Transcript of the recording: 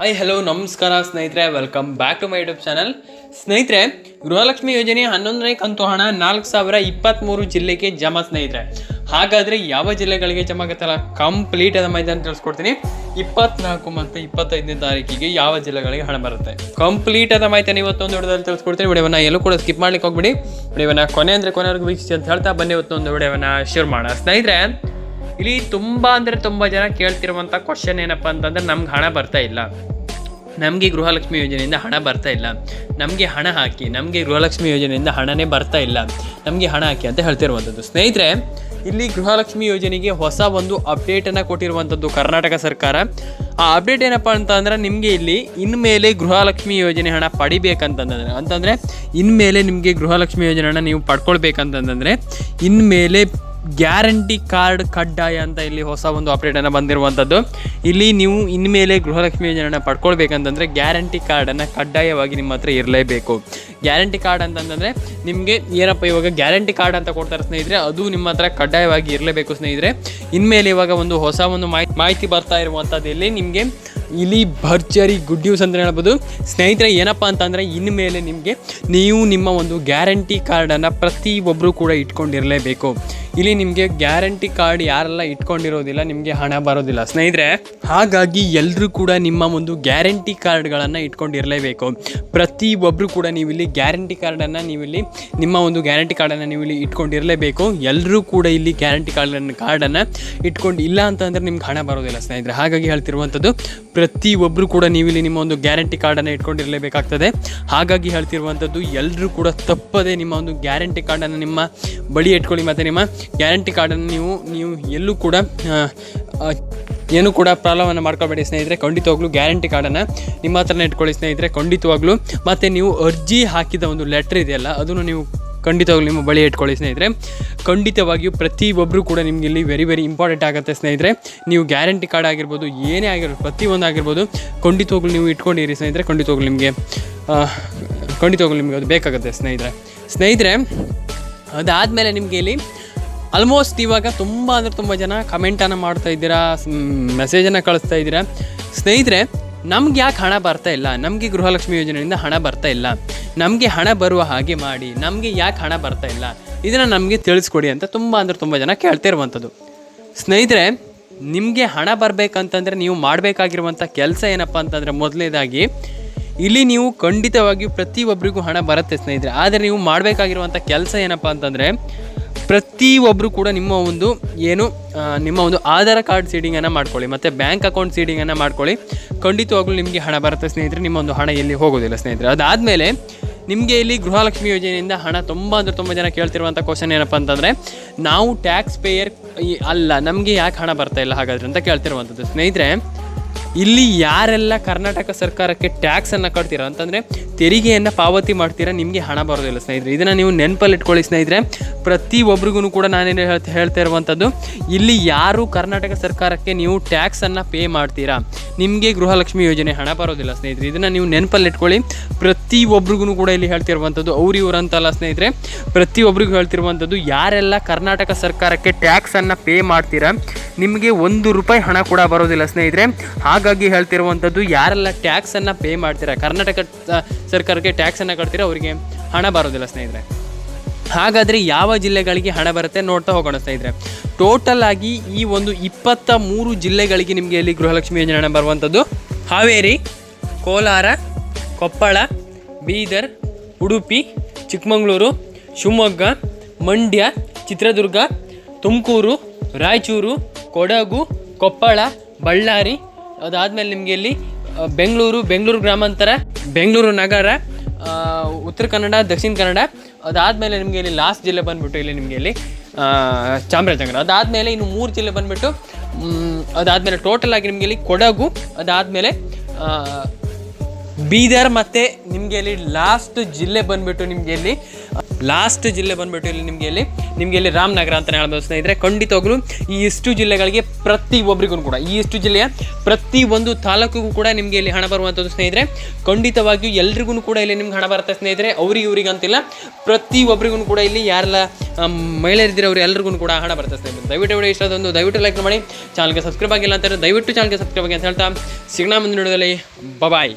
Hi hello ನಮಸ್ಕಾರ ಸ್ನೇಹಿತರೆ welcome back to my YouTube channel ಸ್ನೇಹಿತರೆ, ಗೃಹಲಕ್ಷ್ಮಿ ಯೋಜನೆ ಹನ್ನೊಂದನೇ ಕಂತು ಹಣ ನಾಲ್ಕು ಸಾವಿರ ಇಪ್ಪತ್ತ್ಮೂರು ಜಿಲ್ಲೆಗೆ ಜಮಾ ಸ್ನೇಹಿತರೆ. ಹಾಗಾದರೆ ಯಾವ ಜಿಲ್ಲೆಗಳಿಗೆ ಜಮಾ ಆಗುತ್ತಲ್ಲ ಕಂಪ್ಲೀಟ್ ಅದ ಮಾಹಿತಿ ತಿಳಿಸ್ಕೊಡ್ತೀನಿ. ಇಪ್ಪತ್ನಾಲ್ಕು ಮತ್ತು ಇಪ್ಪತ್ತೈದನೇ ತಾರೀಕಿಗೆ ಯಾವ ಜಿಲ್ಲೆಗಳಿಗೆ ಹಣ ಬರುತ್ತೆ? ಕಂಪ್ಲೀಟ್ ಆದ ಮಾಹಿತಿಯನ್ನು ಇವತ್ತೊಂದು ವಿಡಿಯೋದಲ್ಲಿ ತಿಳಿಸ್ಕೊಡ್ತೀನಿ. ವಿಡಿಯೋವನ್ನು ಎಲ್ಲೂ ಕೂಡ ಸ್ಕಿಪ್ ಮಾಡ್ಲಿಕ್ಕೆ ಹೋಗ್ಬಿಡಿ. ವಿಡಿಯೋವನ್ನು ಕೊನೆ ಅಂದರೆ ಕೊನೆವರೆಗೂ ವೀಕ್ಷಿಸಿ ಅಂತ ಹೇಳ್ತಾ ಬನ್ನಿ. ಇವತ್ತೊಂದು ವಿಡಿಯೋವನ್ನು ಶೇರ್ ಮಾಡೋಣ. ಸ್ನೇಹಿತರೆ ಇಲ್ಲಿ ತುಂಬ ಅಂದರೆ ತುಂಬ ಜನ ಕೇಳ್ತಿರುವಂಥ ಕ್ವಶನ್ ಏನಪ್ಪ ಅಂತಂದ್ರೆ, ನಮ್ಗೆ ಹಣ ಬರ್ತಾ ಇಲ್ಲ. ನಮಗೆ ಗೃಹಲಕ್ಷ್ಮಿ ಯೋಜನೆಯಿಂದ ಹಣ ಬರ್ತಾ ಇಲ್ಲ. ನಮಗೆ ಹಣ ಹಾಕಿ, ನಮಗೆ ಗೃಹಲಕ್ಷ್ಮಿ ಯೋಜನೆಯಿಂದ ಹಣನೇ ಬರ್ತಾ ಇಲ್ಲ. ನಮಗೆ ಹಣ ಹಾಕಿ ಅಂತ ಹೇಳ್ತಿರುವಂಥದ್ದು. ಸ್ನೇಹಿತರೆ, ಇಲ್ಲಿ ಗೃಹಲಕ್ಷ್ಮಿ ಯೋಜನೆಗೆ ಹೊಸ ಒಂದು ಅಪ್ಡೇಟನ್ನು ಕೊಟ್ಟಿರುವಂಥದ್ದು ಕರ್ನಾಟಕ ಸರ್ಕಾರ. ಆ ಅಪ್ಡೇಟ್ ಏನಪ್ಪ ಅಂತ ಅಂದ್ರೆ ನಿಮಗೆ ಇಲ್ಲಿ ಇನ್ಮೇಲೆ ಗೃಹಲಕ್ಷ್ಮಿ ಯೋಜನೆ ಹಣ ಪಡಿಬೇಕಂತಂದ್ರೆ, ಅಂತಂದರೆ, ಇನ್ಮೇಲೆ ನಿಮಗೆ ಗೃಹಲಕ್ಷ್ಮಿ ಯೋಜನೆ ಹಣ ನೀವು ಪಡ್ಕೊಳ್ಬೇಕಂತಂದರೆ, ಇನ್ಮೇಲೆ ಗ್ಯಾರಂಟಿ ಕಾರ್ಡ್ ಕಡ್ಡಾಯ ಅಂತ ಇಲ್ಲಿ ಹೊಸ ಒಂದು ಅಪ್ಡೇಟನ್ನು ಬಂದಿರುವಂಥದ್ದು ಇಲ್ಲಿ ನೀವು ಇನ್ಮೇಲೆ ಗೃಹಲಕ್ಷ್ಮಿ ಯೋಜನೆಯನ್ನು ಪಡ್ಕೊಳ್ಬೇಕಂತಂದರೆ ಗ್ಯಾರಂಟಿ ಕಾರ್ಡನ್ನು ಕಡ್ಡಾಯವಾಗಿ ನಿಮ್ಮ ಹತ್ರ ಇರಲೇಬೇಕು. ಗ್ಯಾರಂಟಿ ಕಾರ್ಡ್ ಅಂತಂದರೆ ನಿಮಗೆ ಏನಪ್ಪ ಇವಾಗ ಗ್ಯಾರಂಟಿ ಕಾರ್ಡ್ ಅಂತ ಕೊಡ್ತಾರೆ ಸ್ನೇಹಿತರೆ, ಅದು ನಿಮ್ಮ ಹತ್ರ ಕಡ್ಡಾಯವಾಗಿ ಇರಲೇಬೇಕು ಸ್ನೇಹಿತರೆ. ಇನ್ಮೇಲೆ ಇವಾಗ ಒಂದು ಹೊಸ ಒಂದು ಮಾಹಿತಿ ಮಾಹಿತಿ ಬರ್ತಾ ಇರುವಂಥದ್ದು ಇಲ್ಲಿ ನಿಮಗೆ ಇಲ್ಲಿ ಭರ್ಜರಿ ಗುಡ್ ನ್ಯೂಸ್ ಅಂತ ಹೇಳ್ಬೋದು. ಸ್ನೇಹಿತರೆ, ಏನಪ್ಪ ಅಂತಂದರೆ ಇನ್ಮೇಲೆ ನಿಮಗೆ ನೀವು ನಿಮ್ಮ ಒಂದು ಗ್ಯಾರಂಟಿ ಕಾರ್ಡನ್ನು ಪ್ರತಿಯೊಬ್ಬರು ಕೂಡ ಇಟ್ಕೊಂಡಿರಲೇಬೇಕು. ಇಲ್ಲಿ ನಿಮಗೆ ಗ್ಯಾರಂಟಿ ಕಾರ್ಡ್ ಯಾರೆಲ್ಲ ಇಟ್ಕೊಂಡಿರೋದಿಲ್ಲ, ನಿಮಗೆ ಹಣ ಬರೋದಿಲ್ಲ. ಸ್ನೇಹಿತರೆ, ಹಾಗಾಗಿ ಎಲ್ಲರೂ ಕೂಡ ನಿಮ್ಮ ಒಂದು ಗ್ಯಾರಂಟಿ ಕಾರ್ಡ್ಗಳನ್ನು ಇಟ್ಕೊಂಡಿರಲೇಬೇಕು. ಪ್ರತಿಯೊಬ್ಬರು ಕೂಡ ನೀವಿಲ್ಲಿ ಗ್ಯಾರಂಟಿ ಕಾರ್ಡನ್ನು ನೀವಿಲ್ಲಿ ನಿಮ್ಮ ಒಂದು ಗ್ಯಾರಂಟಿ ಕಾರ್ಡನ್ನು ನೀವು ಇಲ್ಲಿ ಇಟ್ಕೊಂಡಿರಲೇಬೇಕು. ಎಲ್ಲರೂ ಕೂಡ ಇಲ್ಲಿ ಗ್ಯಾರಂಟಿ ಕಾರ್ಡನ್ನು ಕಾರ್ಡನ್ನು ಇಟ್ಕೊಂಡು ಇಲ್ಲ ಅಂತಂದರೆ ನಿಮ್ಗೆ ಹಣ ಬರೋದಿಲ್ಲ ಸ್ನೇಹಿತರೆ. ಹಾಗಾಗಿ ಹೇಳ್ತಿರುವಂಥದ್ದು ಪ್ರತಿಯೊಬ್ಬರು ಕೂಡ ನೀವಿಲ್ಲಿ ನಿಮ್ಮ ಒಂದು ಗ್ಯಾರಂಟಿ ಕಾರ್ಡನ್ನು ಇಟ್ಕೊಂಡಿರಲೇಬೇಕಾಗ್ತದೆ. ಹಾಗಾಗಿ ಹೇಳ್ತಿರುವಂಥದ್ದು ಎಲ್ಲರೂ ಕೂಡ ತಪ್ಪದೆ ನಿಮ್ಮ ಒಂದು ಗ್ಯಾರಂಟಿ ಕಾರ್ಡನ್ನು ನಿಮ್ಮ ಬಳಿ ಇಟ್ಕೊಳ್ಳಿ ಮತ್ತು ನಿಮ್ಮ ಗ್ಯಾರಂಟಿ ಕಾರ್ಡನ್ನು ನೀವು ನೀವು ಎಲ್ಲೂ ಕೂಡ ಏನು ಕೂಡ ಪ್ರಾಬ್ಲಮನ್ನು ಮಾಡ್ಕೋಬೇಡಿ ಸ್ನೇಹಿತರೆ, ಖಂಡಿತವಾಗ್ಲೂ ಗ್ಯಾರಂಟಿ ಕಾರ್ಡನ್ನು ನಿಮ್ಮ ಹತ್ರನೇ ಇಟ್ಕೊಳ್ಳಿ ಸ್ನೇಹಿತರೆ, ಖಂಡಿತವಾಗ್ಲೂ. ಮತ್ತು ನೀವು ಅರ್ಜಿ ಹಾಕಿದ ಒಂದು ಲೆಟ್ರ್ ಇದೆಯಲ್ಲ, ಅದನ್ನು ನೀವು ಖಂಡಿತವಾಗ್ಲೂ ನಿಮ್ಮ ಬಳಿ ಇಟ್ಕೊಳ್ಳಿ ಸ್ನೇಹಿತರೆ. ಖಂಡಿತವಾಗಿಯೂ ಪ್ರತಿಯೊಬ್ಬರೂ ಕೂಡ ನಿಮಗೆ ಇಲ್ಲಿ ವೆರಿ ವೆರಿ ಇಂಪಾರ್ಟೆಂಟ್ ಆಗುತ್ತೆ ಸ್ನೇಹಿತರೆ. ನೀವು ಗ್ಯಾರಂಟಿ ಕಾರ್ಡ್ ಆಗಿರ್ಬೋದು, ಏನೇ ಆಗಿರ್ಬೋದು, ಪ್ರತಿಯೊಂದು ಆಗಿರ್ಬೋದು, ಖಂಡಿತವಾಗ್ಲೂ ನೀವು ಇಟ್ಕೊಂಡಿರಿ ಸ್ನೇಹಿತರೆ, ಖಂಡಿತವಾಗ್ಲೂ ನಿಮಗೆ ಖಂಡಿತವಾಗ್ಲೂ ನಿಮಗೆ ಅದು ಬೇಕಾಗುತ್ತೆ ಸ್ನೇಹಿತರೆ. ಸ್ನೇಹಿತರೆ, ಅದಾದಮೇಲೆ ನಿಮಗೆ ಇಲ್ಲಿ ಆಲ್ಮೋಸ್ಟ್ ಇವಾಗ ತುಂಬ ಅಂದರೆ ತುಂಬ ಜನ ಕಮೆಂಟನ್ನು ಮಾಡ್ತಾ ಇದ್ದೀರಾ ಮೆಸೇಜನ್ನು ಕಳಿಸ್ತಾ ಇದ್ದೀರಾ. ಸ್ನೇಹಿತರೆ, ನಮ್ಗೆ ಯಾಕೆ ಹಣ ಬರ್ತಾ ಇಲ್ಲ? ನಮಗೆ ಗೃಹಲಕ್ಷ್ಮಿ ಯೋಜನೆಯಿಂದ ಹಣ ಬರ್ತಾ ಇಲ್ಲ. ನಮಗೆ ಹಣ ಬರುವ ಹಾಗೆ ಮಾಡಿ, ನಮಗೆ ಯಾಕೆ ಹಣ ಬರ್ತಾ ಇಲ್ಲ? ಇದನ್ನು ನಮಗೆ ತಿಳಿಸ್ಕೊಡಿ ಅಂತ ತುಂಬ ಅಂದರೆ ತುಂಬ ಜನ ಕೇಳ್ತಾ ಇರುವಂಥದ್ದು ಸ್ನೇಹಿತರೆ, ನಿಮಗೆ ಹಣ ಬರಬೇಕಂತಂದರೆ ನೀವು ಮಾಡಬೇಕಾಗಿರುವಂಥ ಕೆಲಸ ಏನಪ್ಪ ಅಂತಂದರೆ ಮೊದಲನೇದಾಗಿ ಇಲ್ಲಿ ನೀವು ಖಂಡಿತವಾಗಿಯೂ ಪ್ರತಿಯೊಬ್ಬರಿಗೂ ಹಣ ಬರುತ್ತೆ ಸ್ನೇಹಿತರೆ. ಆದರೆ ನೀವು ಮಾಡಬೇಕಾಗಿರುವಂಥ ಕೆಲಸ ಏನಪ್ಪ ಅಂತಂದರೆ ಪ್ರತಿಯೊಬ್ಬರು ಕೂಡ ನಿಮ್ಮ ಒಂದು ಏನು ನಿಮ್ಮ ಒಂದು ಆಧಾರ್ ಕಾರ್ಡ್ ಸೀಡಿಂಗನ್ನು ಮಾಡ್ಕೊಳ್ಳಿ, ಮತ್ತು ಬ್ಯಾಂಕ್ ಅಕೌಂಟ್ ಸೀಡಿಂಗನ್ನು ಮಾಡ್ಕೊಳ್ಳಿ. ಖಂಡಿತವಾಗ್ಲೂ ನಿಮಗೆ ಹಣ ಬರುತ್ತೆ ಸ್ನೇಹಿತರೆ, ನಿಮ್ಮ ಒಂದು ಹಣ ಎಲ್ಲಿ ಹೋಗೋದಿಲ್ಲ ಸ್ನೇಹಿತರೆ. ಅದಾದಮೇಲೆ ನಿಮಗೆ ಇಲ್ಲಿ ಗೃಹಲಕ್ಷ್ಮಿ ಯೋಜನೆಯಿಂದ ಹಣ ತುಂಬ ಅಂದರೆ ತುಂಬ ಜನ ಕೇಳ್ತಿರುವಂಥ ಕ್ವಶನ್ ಏನಪ್ಪ ಅಂತಂದರೆ, ನಾವು ಟ್ಯಾಕ್ಸ್ ಪೇಯರ್ ಅಲ್ಲ, ನಮಗೆ ಯಾಕೆ ಹಣ ಬರ್ತಾ ಇಲ್ಲ ಹಾಗಾದ್ರೆ ಅಂತ ಕೇಳ್ತಿರುವಂಥದ್ದು ಸ್ನೇಹಿತರೆ ಇಲ್ಲಿ ಯಾರೆಲ್ಲ ಕರ್ನಾಟಕ ಸರ್ಕಾರಕ್ಕೆ ಟ್ಯಾಕ್ಸನ್ನು ಕಟ್ತೀರಾ ಅಂತಂದರೆ ತೆರಿಗೆಯನ್ನು ಪಾವತಿ ಮಾಡ್ತೀರಾ, ನಿಮಗೆ ಹಣ ಬರೋದಿಲ್ಲ ಸ್ನೇಹಿತರೆ. ಇದನ್ನು ನೀವು ನೆನಪಲ್ಲಿ ಇಟ್ಕೊಳ್ಳಿ ಸ್ನೇಹಿತರೆ ಪ್ರತಿಯೊಬ್ಬರಿಗೂ ಕೂಡ ನಾನೇನು ಹೇಳ್ತಾ ಹೇಳ್ತಾ ಇರುವಂಥದ್ದು ಇಲ್ಲಿ ಯಾರು ಕರ್ನಾಟಕ ಸರ್ಕಾರಕ್ಕೆ ನೀವು ಟ್ಯಾಕ್ಸನ್ನು ಪೇ ಮಾಡ್ತೀರಾ, ನಿಮಗೆ ಗೃಹಲಕ್ಷ್ಮಿ ಯೋಜನೆ ಹಣ ಬರೋದಿಲ್ಲ ಸ್ನೇಹಿತರೆ. ಇದನ್ನು ನೀವು ನೆನಪಲ್ಲಿ ಇಟ್ಕೊಳ್ಳಿ ಪ್ರತಿಯೊಬ್ಬರಿಗೂ ಕೂಡ ಇಲ್ಲಿ ಹೇಳ್ತಿರುವಂಥದ್ದು ಅವ್ರು ಇವರು ಅಂತಲ್ಲ ಸ್ನೇಹಿತರೆ ಪ್ರತಿಯೊಬ್ಬರಿಗೂ ಹೇಳ್ತಿರುವಂಥದ್ದು ಯಾರೆಲ್ಲ ಕರ್ನಾಟಕ ಸರ್ಕಾರಕ್ಕೆ ಟ್ಯಾಕ್ಸನ್ನು ಪೇ ಮಾಡ್ತೀರಾ ನಿಮಗೆ ಒಂದು ರೂಪಾಯಿ ಹಣ ಕೂಡ ಬರೋದಿಲ್ಲ, ಸ್ನೇಹಿತರೆ. ಹಾಗಾಗಿ ಹೇಳ್ತಿರುವಂಥದ್ದು, ಯಾರೆಲ್ಲ ಟ್ಯಾಕ್ಸನ್ನು ಪೇ ಮಾಡ್ತೀರಾ, ಕರ್ನಾಟಕ ಸರ್ಕಾರಕ್ಕೆ ಟ್ಯಾಕ್ಸನ್ನು ಕಟ್ತೀರಾ, ಅವರಿಗೆ ಹಣ ಬರೋದಿಲ್ಲ, ಸ್ನೇಹಿತರೆ. ಹಾಗಾದರೆ ಯಾವ ಜಿಲ್ಲೆಗಳಿಗೆ ಹಣ ಬರುತ್ತೆ ನೋಡ್ತಾ ಹೋಗೋಣ, ಸ್ನೇಹಿತರೆ. ಟೋಟಲ್ ಆಗಿ ಈ ಒಂದು ಇಪ್ಪತ್ತ ಮೂರು ಜಿಲ್ಲೆಗಳಿಗೆ ನಿಮಗೆ ಇಲ್ಲಿ ಗೃಹಲಕ್ಷ್ಮಿ ಯೋಜನೆ ಹಣ ಬರುವಂಥದ್ದು. ಹಾವೇರಿ, ಕೋಲಾರ, ಕೊಪ್ಪಳ, ಬೀದರ್, ಉಡುಪಿ, ಚಿಕ್ಕಮಗಳೂರು, ಶಿವಮೊಗ್ಗ, ಮಂಡ್ಯ, ಚಿತ್ರದುರ್ಗ, ತುಮಕೂರು, ರಾಯಚೂರು ಕೊಡಗು, ಕೊಪ್ಪಳ, ಬಳ್ಳಾರಿ, ಅದಾದಮೇಲೆ ನಿಮಗೆ ಇಲ್ಲಿ ಬೆಂಗಳೂರು ಬೆಂಗಳೂರು ಗ್ರಾಮಾಂತರ, ಬೆಂಗಳೂರು ನಗರ ಉತ್ತರ ಕನ್ನಡ, ದಕ್ಷಿಣ ಕನ್ನಡ, ಅದಾದಮೇಲೆ ನಿಮಗೆ ಇಲ್ಲಿ ಲಾಸ್ಟ್ ಜಿಲ್ಲೆ ಬಂದುಬಿಟ್ಟು ಇಲ್ಲಿ ನಿಮಗೆ ಇಲ್ಲಿ ಚಾಮರಾಜನಗರ. ಅದಾದಮೇಲೆ ಇನ್ನು ಮೂರು ಜಿಲ್ಲೆ ಬಂದುಬಿಟ್ಟು ಅದಾದಮೇಲೆ ಟೋಟಲ್ ಆಗಿ ನಿಮಗೆ ಇಲ್ಲಿ ಕೊಡಗು, ಅದಾದಮೇಲೆ ಬೀದರ್ ಮತ್ತು ನಿಮಗೆ ಇಲ್ಲಿ ಲಾಸ್ಟ್ ಜಿಲ್ಲೆ ಬಂದ್ಬಿಟ್ಟು ನಿಮಗೆ ಇಲ್ಲಿ ಲಾಸ್ಟ್ ಜಿಲ್ಲೆ ಬಂದ್ಬಿಟ್ಟು ಇಲ್ಲಿ ನಿಮಗೆ ಇಲ್ಲಿ ನಿಮಗೆ ಇಲ್ಲಿ ರಾಮನಗರ ಅಂತ ಹೇಳ್ಬೋದು ಸ್ನೇಹಿತರೆ. ಖಂಡಿತವಾಗ್ಲೂ ಈ ಇಷ್ಟು ಜಿಲ್ಲೆಗಳಿಗೆ ಪ್ರತಿ ಒಬ್ಬರಿಗೂ ಕೂಡ, ಈ ಇಷ್ಟು ಜಿಲ್ಲೆಯ ಪ್ರತಿ ಒಂದು ತಾಲೂಕಿಗೂ ಕೂಡ ನಿಮಗೆ ಇಲ್ಲಿ ಹಣ ಬರುವಂಥದ್ದು ಸ್ನೇಹಿತರೆ. ಖಂಡಿತವಾಗಿಯೂ ಎಲ್ರಿಗೂ ಕೂಡ ಇಲ್ಲಿ ನಿಮ್ಗೆ ಹಣ ಬರುತ್ತೆ ಸ್ನೇಹಿತರೆ. ಅವ್ರಿಗೆ ಇವ್ರಿಗೆ ಅಂತಿಲ್ಲ ಪ್ರತಿ ಒಬ್ಬರಿಗೂ ಕೂಡ ಇಲ್ಲಿ ಯಾರೆಲ್ಲ ಮಹಿಳೆಯರಿದ್ದರೆ ಅವ್ರು ಎಲ್ರಿಗೂ ಕೂಡ ಹಣ ಬರುತ್ತೆ ಸ್ನೇಹಿತರೆ. ದಯವಿಟ್ಟು ವಿಡಿಯೋ ಇಷ್ಟ ಒಂದು, ದಯವಿಟ್ಟು ಲೈಕ್ ಮಾಡಿ. ಚಾನಲ್ಗೆ ಸಬ್ಸ್ಕ್ರೈಬ್ ಆಗಿಲ್ಲ ಅಂತಾರೆ ದಯವಿಟ್ಟು ಚಾನಲ್ಗೆ ಸಬ್ಸ್ಕ್ರೈಬ್ ಆಗಿ ಅಂತ ಹೇಳ್ತಾ, ಸಿಗ್ನಾ ಮುಂದಿನ ವಿಡಿಯೋದಲ್ಲಿ ಬಾಯ್